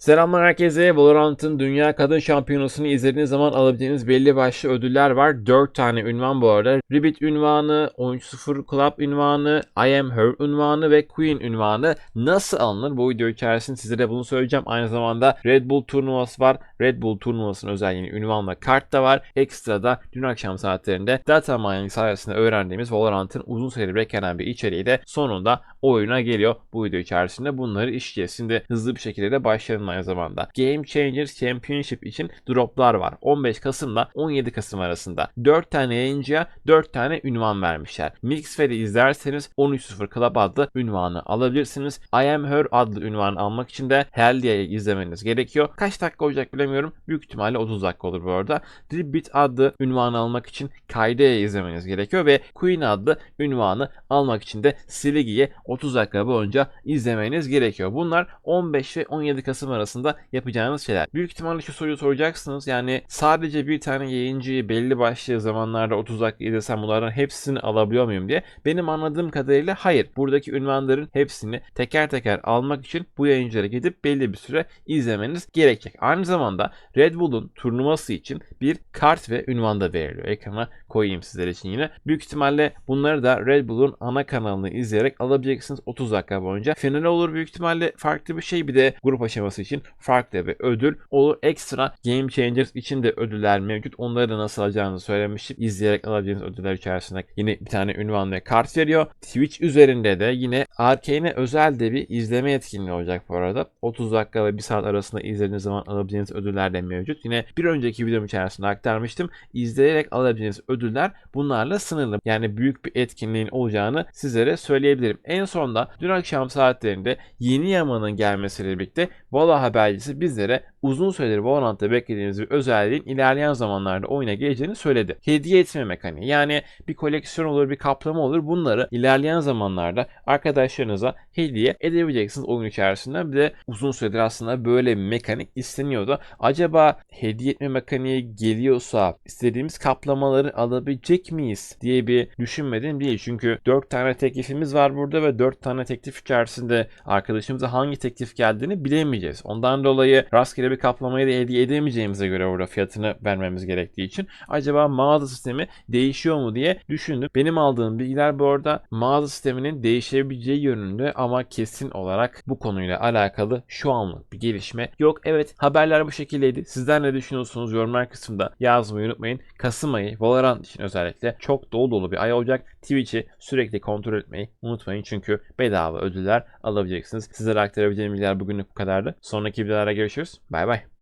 Selamlar herkese. Valorant'ın Dünya Kadın Şampiyonası'nı izlediğiniz zaman alabileceğiniz belli başlı ödüller var. 4 tane ünvan bu arada. Ribbit ünvanı, 13.0 Club ünvanı, I Am Her ünvanı ve Queen ünvanı nasıl alınır? Bu video içerisinde sizlere bunu söyleyeceğim. Aynı zamanda Red Bull turnuvası var. Red Bull turnuvasının özel yeni ünvan ve kart da var. Ekstra da dün akşam saatlerinde data mining sayesinde öğrendiğimiz Valorant'ın uzun süredir beklenen bir içeriği de sonunda oyuna geliyor. Bu video içerisinde bunları işleyeceğiz. Şimdi hızlı bir şekilde de başlayalım aynı zamanda. Game Changers Championship için droplar var. 15 Kasım'la 17 Kasım arasında. 4 tane yayıncıya 4 tane ünvan vermişler. Mixfed'i izlerseniz 13.0 Club adlı ünvanı alabilirsiniz. I Am Her adlı ünvanı almak için de Heldia'yı izlemeniz gerekiyor. Kaç dakika olacak bilemiyorum. Büyük ihtimalle 30 dakika olur bu arada. Dribbit adlı ünvanı almak için Kaida'yı izlemeniz gerekiyor ve Queen adlı ünvanı almak için de Siligi'yi 30 dakika boyunca izlemeniz gerekiyor. Bunlar 15 ve 17 Kasım arasında yapacağınız şeyler. Büyük ihtimalle şu soruyu soracaksınız. Yani sadece bir tane yayıncıyı belli başlı zamanlarda 30 dakika izlesem bunların hepsini alabiliyor muyum diye. Benim anladığım kadarıyla hayır. Buradaki ünvanların hepsini teker teker almak için bu yayıncılara gidip belli bir süre izlemeniz gerekecek. Aynı zamanda Red Bull'un turnuvası için bir kart ve ünvan da veriliyor. Ekrana koyayım sizler için yine. Büyük ihtimalle bunları da Red Bull'un ana kanalını izleyerek alabileceksiniz 30 dakika boyunca. Final olur büyük ihtimalle farklı bir şey. Bir de grup aşaması için farklı bir ödül olur. Ekstra Game Changers için de ödüller mevcut. Onları da nasıl alacağınızı söylemiştim. İzleyerek alabileceğiniz ödüller içerisinde yine bir tane ünvan ve kart veriyor. Twitch üzerinde de yine Arkane'e özel de bir izleme etkinliği olacak bu arada. 30 dakika ve 1 saat arasında izlediğiniz zaman alabileceğiniz ödüller de mevcut. Yine bir önceki videom içerisinde aktarmıştım. İzleyerek alabileceğiniz ödüller bunlarla sınırlı. Yani büyük bir etkinliğin olacağını sizlere söyleyebilirim. En sonda dün akşam saatlerinde yeni yamanın gelmesiyle birlikte Habercisi bizlere uzun süredir Valorant'ta beklediğimiz bir özelliğin ilerleyen zamanlarda oyuna geleceğini söyledi. Hediye etme mekaniği. Yani bir koleksiyon olur, bir kaplama olur. Bunları ilerleyen zamanlarda arkadaşlarınıza hediye edebileceksiniz oyun içerisinde. Bir de uzun süredir aslında böyle bir mekanik isteniyordu. Acaba hediye etme mekaniği geliyorsa istediğimiz kaplamaları alabilecek miyiz diye bir düşünmedim değil. Çünkü 4 tane teklifimiz var burada ve 4 tane teklif içerisinde arkadaşımıza hangi teklif geldiğini bilemeyeceğiz. Ondan dolayı rastgele bir kaplamayı da hediye edemeyeceğimize göre burada fiyatını vermemiz gerektiği için acaba mağaza sistemi değişiyor mu diye düşündüm. Benim aldığım bilgiler bu arada mağaza sisteminin değişebileceği yönünde ama kesin olarak bu konuyla alakalı şu anlık bir gelişme yok. Evet haberler bu şekildeydi. Sizler ne düşünüyorsunuz yorumlar kısmında yazmayı unutmayın. Kasım ayı Valorant için özellikle çok dolu dolu bir ay olacak. Twitch'i sürekli kontrol etmeyi unutmayın çünkü bedava ödüller alabileceksiniz. Sizlere aktarabileceğim bilgiler bugünlük bu kadardı. Sonraki videolarda görüşürüz. Bay bay.